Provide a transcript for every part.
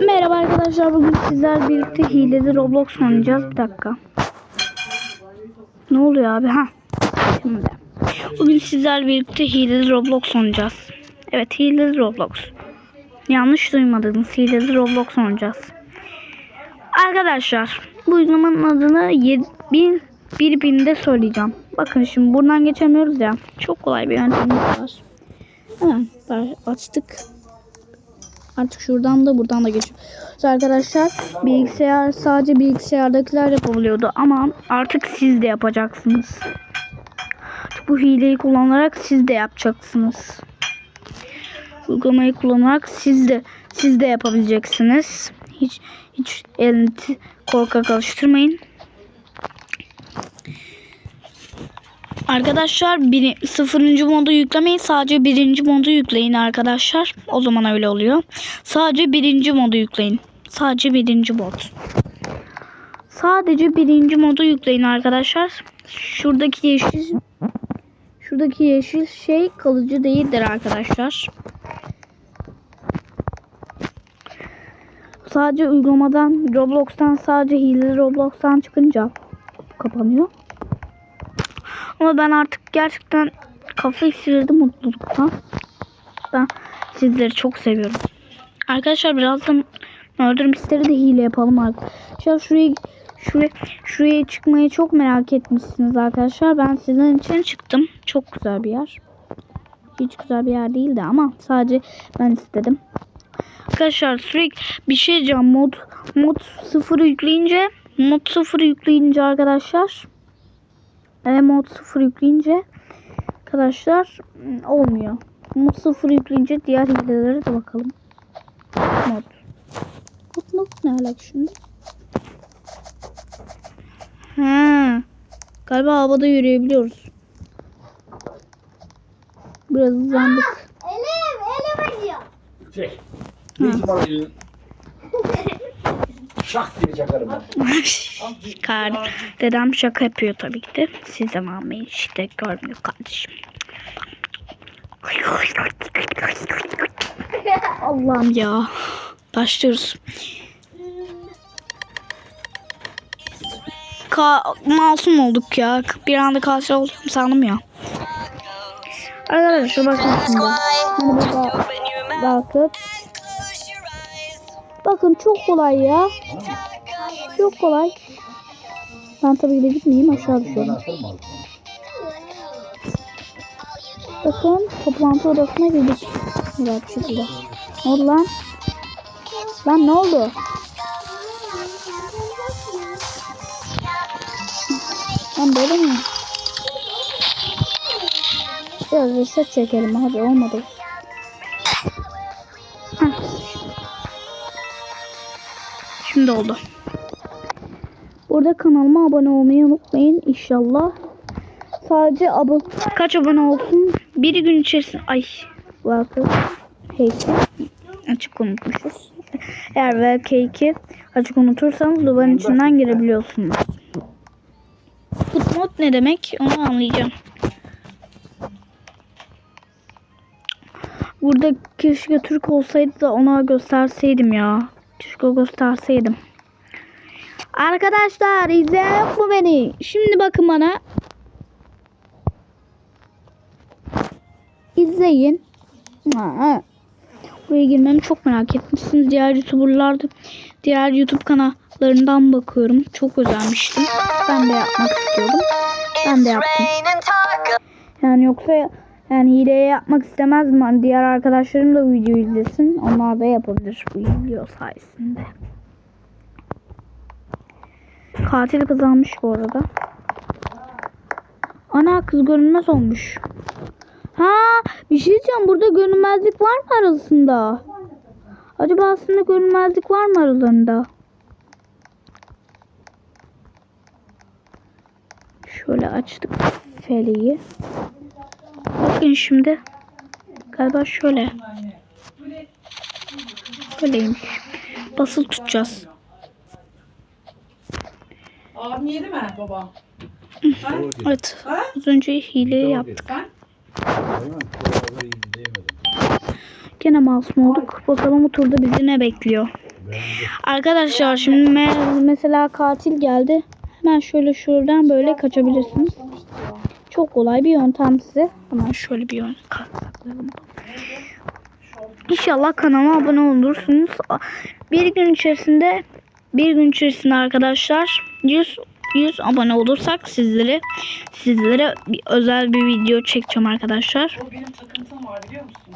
Merhaba arkadaşlar bugün sizler birlikte hileli Roblox oynayacağız. Bir dakika. Ne oluyor abi? Ha. Şimdi. Bugün sizler birlikte hileli Roblox oynayacağız. Evet hileli Roblox. Yanlış duymadınız. Hileli Roblox oynayacağız. Arkadaşlar bu uygulamanın adını 7000 1000'de söyleyeceğim. Bakın şimdi buradan geçemiyoruz ya. Çok kolay bir yöntemimiz var. Hemen açtık. Artık şuradan da buradan da geçiyoruz. Arkadaşlar bilgisayar sadece bilgisayardakiler yapabiliyordu ama artık siz de yapacaksınız. Bu hileyi kullanarak siz de yapacaksınız. Uygulamayı kullanarak siz de siz de yapabileceksiniz. Hiç hiç elinizi korkak alıştırmayın. Arkadaşlar bir, sıfırıncı modu yüklemeyin. Sadece birinci modu yükleyin arkadaşlar. O zaman öyle oluyor. Sadece birinci modu yükleyin. Sadece birinci mod. Sadece birinci modu yükleyin arkadaşlar. Şuradaki yeşil şuradaki yeşil şey kalıcı değildir arkadaşlar. Sadece uygulamadan Roblox'tan sadece hileli Roblox'tan çıkınca kapanıyor. Ama ben artık gerçekten kafayı sıyırdım mutluluktan. Ben sizleri çok seviyorum. Arkadaşlar birazdan Murder Mystery de hile yapalım arkadaşlar. Şuraya şuraya şuraya çıkmayı çok merak etmişsiniz arkadaşlar. Ben sizin için çıktım. Çok güzel bir yer. Hiç güzel bir yer değildi ama sadece ben istedim. Arkadaşlar sürekli bir şey diyeceğim. Mod mod 0 yükleyince mod 0 yükleyince arkadaşlar e, mod 0 yükleyince arkadaşlar ım, olmuyor. Mod 0 yükleyince diğer hilelere de bakalım. Mod. Mod mod ne alaka şimdi? Ha. Galiba havada yürüyebiliyoruz. Biraz hızlandık. Elim, elim acıyor. Çek. Ne var elin? Şak diye çakarım ben. Dedem şaka yapıyor tabii ki de. Siz de almayın işte görmüyor kardeşim. Allah'ım ya. Başlıyoruz. Ka masum olduk ya. Bir anda katil oldum sandım ya. Arkadaşlar bakın şimdi. Bakın. Çok kolay ya. Çok kolay. Ben tabii de gitmeyeyim aşağı düşüyorum. Bakın toplantı odasına girdik. Güzel bir. Ne oldu lan? Lan ne oldu? Lan böyle mi? Biraz reset çekelim hadi olmadı. Şimdi oldu. Burada kanalıma abone olmayı unutmayın inşallah. Sadece abone kaç abone olsun? Bir gün içerisinde ay bakın heykel açık unutmuşuz. Eğer VK2 açık unutursanız duvarın içinden girebiliyorsunuz. Footnote ne demek onu anlayacağım. Burada keşke Türk olsaydı da ona gösterseydim ya. Keşke gösterseydim. Arkadaşlar izleyen yok mu beni? Şimdi bakın bana. İzleyin. Ha. Buraya girmemi çok merak etmişsiniz. Diğer YouTuber'lar da diğer YouTube kanallarından bakıyorum. Çok özenmiştim. Ben de yapmak istiyordum. Ben de yaptım. Yani yoksa yani hileye yapmak istemezdim. Hani diğer arkadaşlarım da video izlesin. Onlar da yapabilir bu video sayesinde. Katil kazanmış bu arada. Ana kız görünmez olmuş. Ha bir şey diyeceğim. Burada görünmezlik var mı arasında? Acaba aslında görünmezlik var mı aralarında? Şöyle açtık feleği. Bakın şimdi. Galiba şöyle. Böyleymiş. Basılı tutacağız. Abim yedi mi baba? Evet. Az önce hile yaptık. Gene masum olduk. Bakalım bu turda bizi ne bekliyor. Arkadaşlar şimdi me- mesela katil geldi. Hemen şöyle şuradan böyle kaçabilirsiniz. Çok kolay bir yöntem size. Hemen şöyle bir yöntem saklayalım. İnşallah kanalıma abone olursunuz. Bir gün içerisinde bir gün içerisinde arkadaşlar 100 100 abone olursak sizlere sizlere bir, özel bir video çekeceğim arkadaşlar. O benim takıntım var biliyor musun?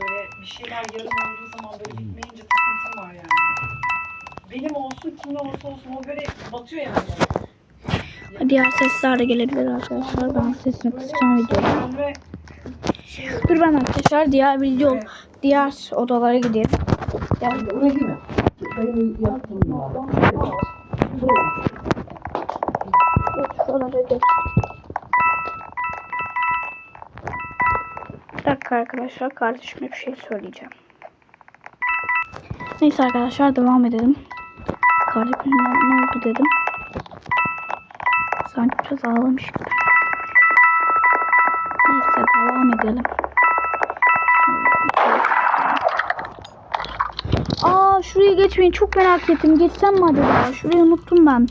Böyle bir şeyler yarım olduğu zaman böyle bitmeyince takıntım var yani. Benim olsun kimin olursa olsun o böyle batıyor yani. Diğer sesler de gelebilir arkadaşlar. Ben sesini kısacağım videoda. Dur ben arkadaşlar diğer video diğer odalara yaptım ya. Bir dakika arkadaşlar kardeşime bir şey söyleyeceğim. Neyse arkadaşlar devam edelim. Kardeşim ne oldu dedim. Biraz ağlamış gibi. Neyse devam edelim. Aa şuraya geçmeyin çok merak ettim. Geçsem mi acaba? Şurayı unuttum ben.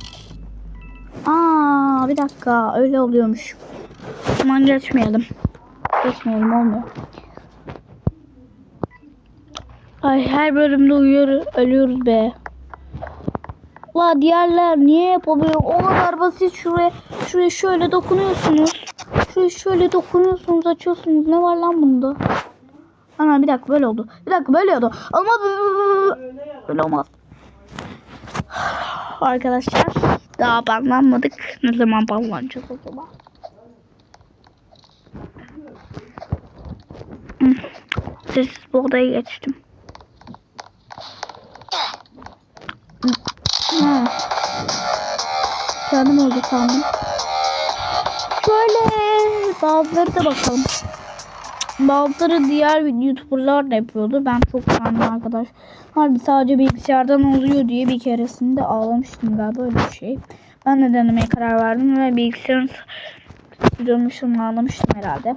Aa bir dakika öyle oluyormuş. Aman geçmeyelim. Geçmeyelim olmuyor. Ay her bölümde uyuyoruz, ölüyoruz be. La diğerler niye yapamıyor? O kadar basit şuraya şuraya şöyle dokunuyorsunuz. Şuraya şöyle dokunuyorsunuz, açıyorsunuz. Ne var lan bunda? Ana bir dakika böyle oldu. Bir dakika böyle oldu. Olmaz. Böyle olmaz. Arkadaşlar daha banlanmadık. Ne zaman banlanacağız acaba? Hı. Sessiz bu odaya geçtim. Ha. Kendim oldu sandım. Şöyle bazıları da bakalım. Bazıları diğer youtuberlar da yapıyordu. Ben çok sandım arkadaş. Harbi sadece bilgisayardan oluyor diye bir keresinde ağlamıştım galiba öyle bir şey. Ben de denemeye karar verdim ve bilgisayarın ışığını ağlamıştım herhalde.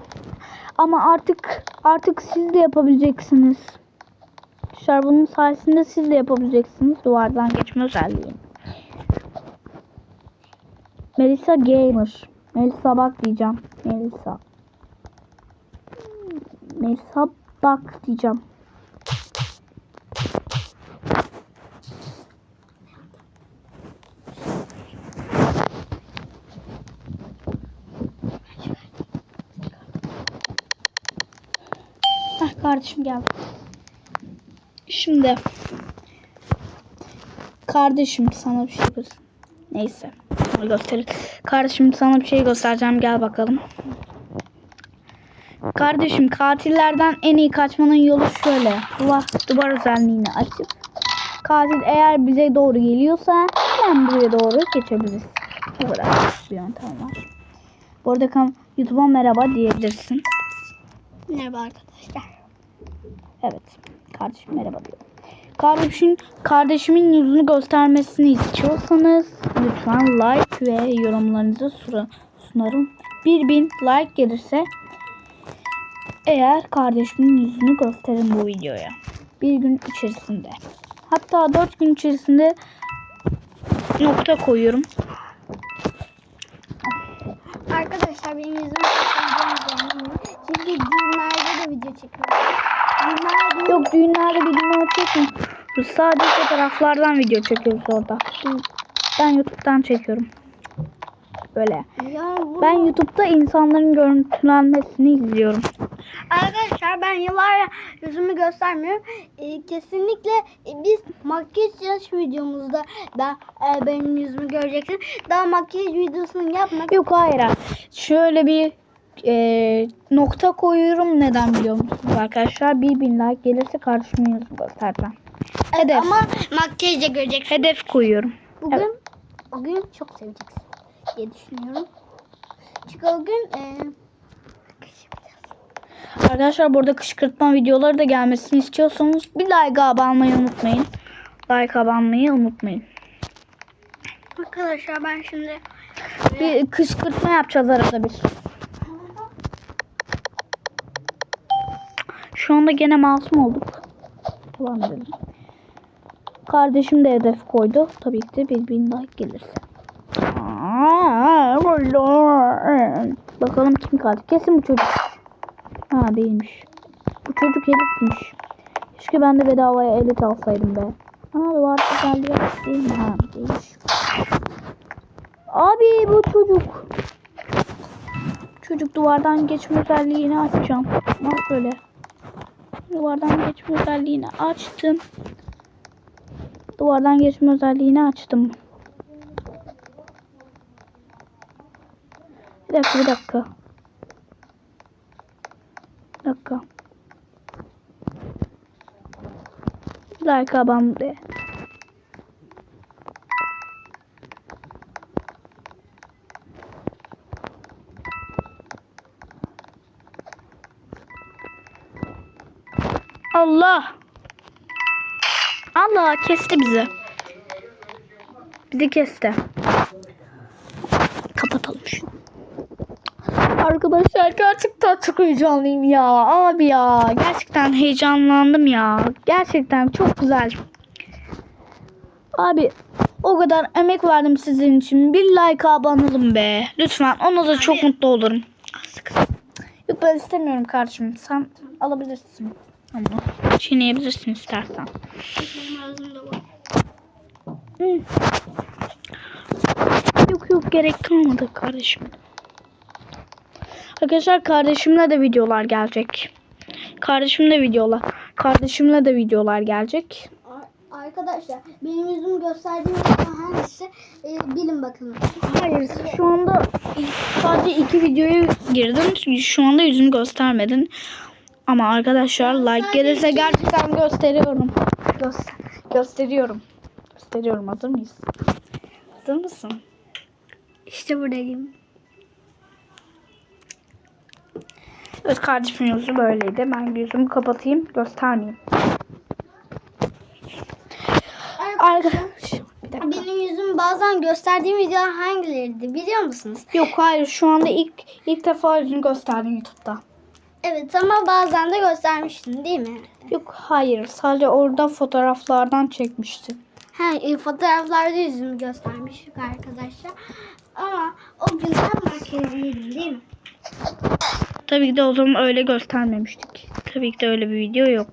Ama artık artık siz de yapabileceksiniz. Arkadaşlar bunun sayesinde siz de yapabileceksiniz duvardan geçme özelliği. Melisa Gamer. Melisa bak diyeceğim. Melisa. Melisa bak diyeceğim. Heh, kardeşim gel. Şimdi kardeşim sana bir şey göster. Neyse. Onu gösterir. Kardeşim sana bir şey göstereceğim. Gel bakalım. Kardeşim katillerden en iyi kaçmanın yolu şöyle. Duvar, duvar özelliğini açıp katil eğer bize doğru geliyorsa hemen buraya doğru geçebiliriz. Bu kadar bir yöntem var. Bu arada kan- YouTube'a merhaba diyebilirsin. Merhaba arkadaşlar. Evet. Kardeşim merhaba diyor. Kardeşim, kardeşimin yüzünü göstermesini istiyorsanız lütfen like ve yorumlarınızı sunarım. 1000 like gelirse eğer kardeşimin yüzünü gösterin bu videoya. Bir gün içerisinde. Hatta 4 gün içerisinde nokta koyuyorum. Arkadaşlar benim yüzümü çekeceğim Çünkü düğünlerde de video çekiyorum. Düğünlerde Yok düğünlerde video çekmiyorum. Sadece fotoğraflardan video çekiyoruz orada. Ben YouTube'dan çekiyorum. Böyle. Ya bu... Ben YouTube'da insanların görüntülenmesini izliyorum. Arkadaşlar ben yıllar yüzümü göstermiyorum. Ee, kesinlikle e, biz makyaj videomuzda ben e, benim yüzümü göreceksin. Daha makyaj videosunu yapmak. Yok hayır. Şöyle bir e, nokta koyuyorum. Neden biliyor musunuz arkadaşlar? 1000 like gelirse kardeşimin yüzünü göstereceğim. Hedef. Ama makyajla göreceksin. Hedef koyuyorum. Bugün Evet. o gün çok seveceksin diye düşünüyorum. Çünkü o gün e, Arkadaşlar burada kışkırtma videoları da gelmesini istiyorsanız bir like abanmayı unutmayın. Like abanmayı unutmayın. arkadaşlar ben şimdi Bir kışkırtma yapacağız arada bir. Şu anda gene masum olduk. Devam edelim. Kardeşim de hedef koydu. Tabii ki de bir bin like gelirse. Bakalım kim kaldı? Kesin bu çocuk. Ha değilmiş. Bu çocuk elitmiş. Keşke ben de bedavaya elit alsaydım be. Aa duvar güzelliği değil mi? Ha değilmiş. Abi bu çocuk. Çocuk duvardan geçme özelliğini açacağım. Nasıl böyle? Duvardan geçme özelliğini açtım. Duvardan geçme özelliğini açtım. Bir dakika bir dakika. Bir dakika. Like abam de. Allah. Allah kesti bizi. Bizi kesti. Kapatalım şunu. Arkadaşlar gerçekten çok heyecanlıyım ya. Abi ya. Gerçekten heyecanlandım ya. Gerçekten çok güzel. Abi o kadar emek verdim sizin için. Bir like abanalım be. Lütfen. Ona da çok mutlu olurum. Yok ben istemiyorum kardeşim. Sen alabilirsin. Ama çiğneyebilirsin istersen. Hı. Yok yok gerek kalmadı kardeşim. Arkadaşlar kardeşimle de videolar gelecek. Kardeşimle videolar. Kardeşimle de videolar gelecek. Ar- Arkadaşlar benim yüzümü gösterdiğim hangisi e, bilin bakalım. Hayır şu anda sadece iki videoya girdim. Şu anda yüzümü göstermedin. Ama arkadaşlar like gelirse gerçekten gösteriyorum. Göster gösteriyorum. Gösteriyorum. Hazır mıyız? Hazır mısın? İşte buradayım. Evet kardeşimin yüzü böyleydi. Ben yüzümü kapatayım. Göstermeyeyim. Arkadaşlar. Benim yüzümü bazen gösterdiğim video hangileriydi biliyor musunuz? Yok hayır şu anda ilk ilk defa yüzünü gösterdin YouTube'da. Evet ama bazen de göstermiştin değil mi? Yok hayır sadece orada fotoğraflardan çekmiştim. Ha, e, fotoğraflarda yüzümü göstermiştik arkadaşlar. Ama o gün ben makyajlıydım değil mi? Tabii ki de o zaman öyle göstermemiştik. Tabii ki de öyle bir video yok.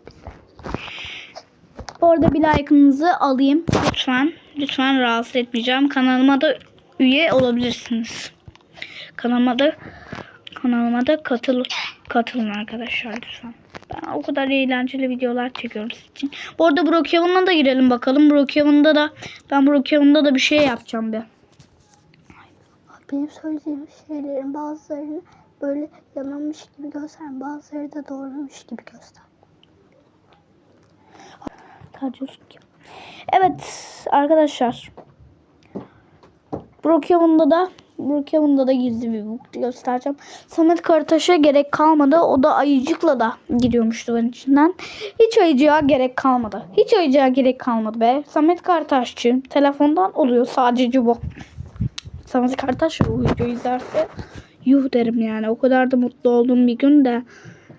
Bu arada bir like'ınızı alayım. Lütfen. Lütfen rahatsız etmeyeceğim. Kanalıma da üye olabilirsiniz. Kanalıma da kanalıma da katıl katılın arkadaşlar lütfen. Ben o kadar eğlenceli videolar çekiyorum sizin için. Bu arada Brookhaven'a da girelim bakalım. Brookhaven'da da ben Brookhaven'da da bir şey yapacağım bir. Benim söylediğim şeylerin bazılarını böyle yanılmış gibi göster, bazıları da doğruymuş gibi göster. Ki. Evet arkadaşlar. Brookhaven'da da Brookhaven'da da gizli bir book göstereceğim. Samet Karataş'a gerek kalmadı. O da ayıcıkla da gidiyormuş duvarın içinden. Hiç ayıcığa gerek kalmadı. Hiç ayıcığa gerek kalmadı be. Samet Karataşçı telefondan oluyor sadece bu. Samet Karataş bu videoyu izlerse yuh derim yani. O kadar da mutlu olduğum bir gün de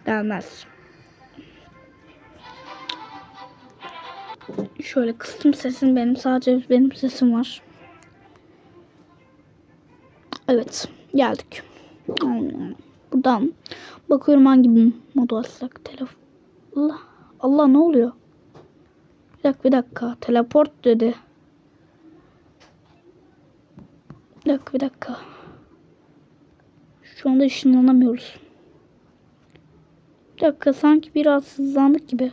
gelmez. Şöyle kıstım sesim benim sadece benim sesim var. Evet geldik. Buradan bakıyorum hangi modu açsak. Telefon. Allah. Allah ne oluyor? Bir dakika bir dakika. Teleport dedi. Bir dakika bir dakika. Şu anda ışınlanamıyoruz. Bir dakika sanki biraz hızlandık gibi.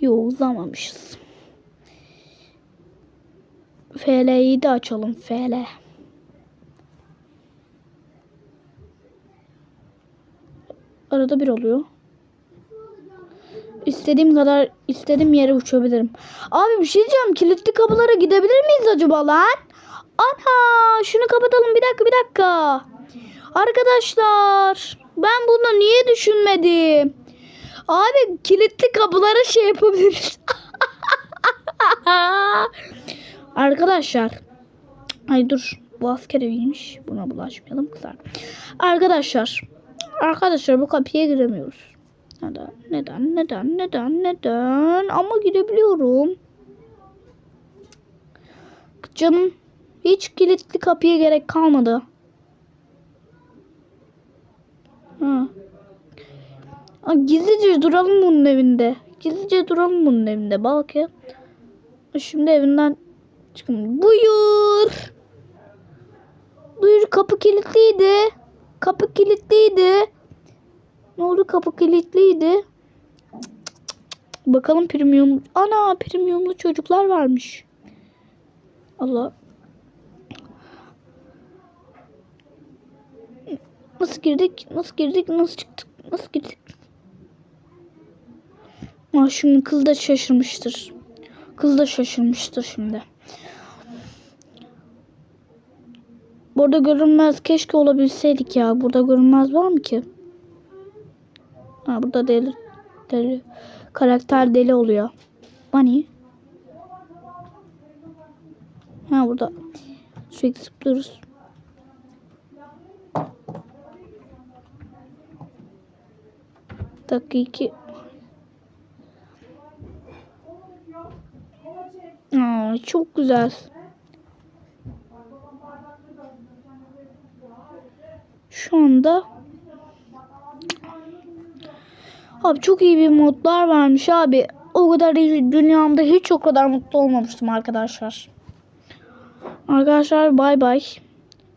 Yok uzamamışız. FL'yi de açalım. FL. Arada bir oluyor. İstediğim kadar istediğim yere uçabilirim. Abi bir şey diyeceğim. Kilitli kapılara gidebilir miyiz acaba lan? Ana şunu kapatalım bir dakika bir dakika. Arkadaşlar ben bunu niye düşünmedim? Abi kilitli kapılara şey yapabiliriz. Arkadaşlar. Ay dur. Bu asker eviymiş. Buna bulaşmayalım kızar. Arkadaşlar. Arkadaşlar bu kapıya giremiyoruz. Neden? Neden? Neden? Neden? Neden? Ama girebiliyorum. canım. Hiç kilitli kapıya gerek kalmadı. Ha. Gizlice duralım bunun evinde. Gizlice duralım bunun evinde. Ya. Şimdi evinden çıkın. Buyur. Buyur kapı kilitliydi. Kapı kilitliydi. Ne oldu kapı kilitliydi. Bakalım premium. Ana premiumlu çocuklar varmış. Allah. Nasıl girdik? Nasıl girdik? Nasıl çıktık? Nasıl girdik? Aa, şimdi kız da şaşırmıştır. Kız da şaşırmıştır şimdi. Burada görünmez keşke olabilseydik ya. Burada görünmez var mı ki? Ha burada deli deli karakter deli oluyor. Bunny. Ha burada sürekli zıplıyoruz. Dakika iki. Aa, çok güzel. Şu anda Abi çok iyi bir modlar varmış abi. O kadar dünyamda hiç o kadar mutlu olmamıştım arkadaşlar. Arkadaşlar bay bay.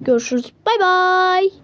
Görüşürüz. Bay bay.